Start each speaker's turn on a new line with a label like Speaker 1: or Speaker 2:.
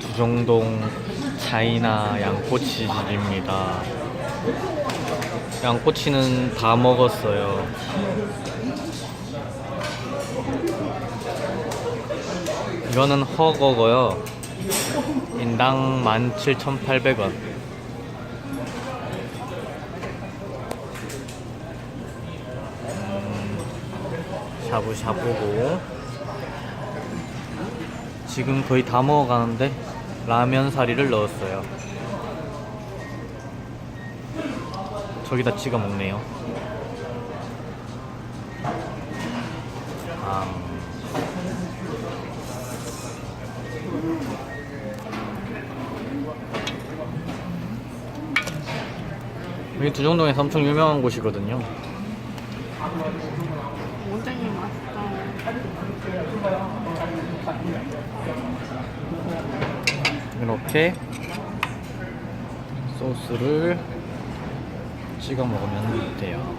Speaker 1: 두정동 차이나 양꼬치집입니다. 양꼬치는 다 먹었어요. 이거는 허거고요. 인당 17,800원. 음, 샤브샤브고 지금 거의 다 먹어가는데 라면 사리를 넣었어요. 저기다 찍어 먹네요. 아. 여기 두정동에서 엄청 유명한 곳이거든요.
Speaker 2: 오뎅이 맛있다.
Speaker 1: 이렇게 소스를 찍어 먹으면 돼요.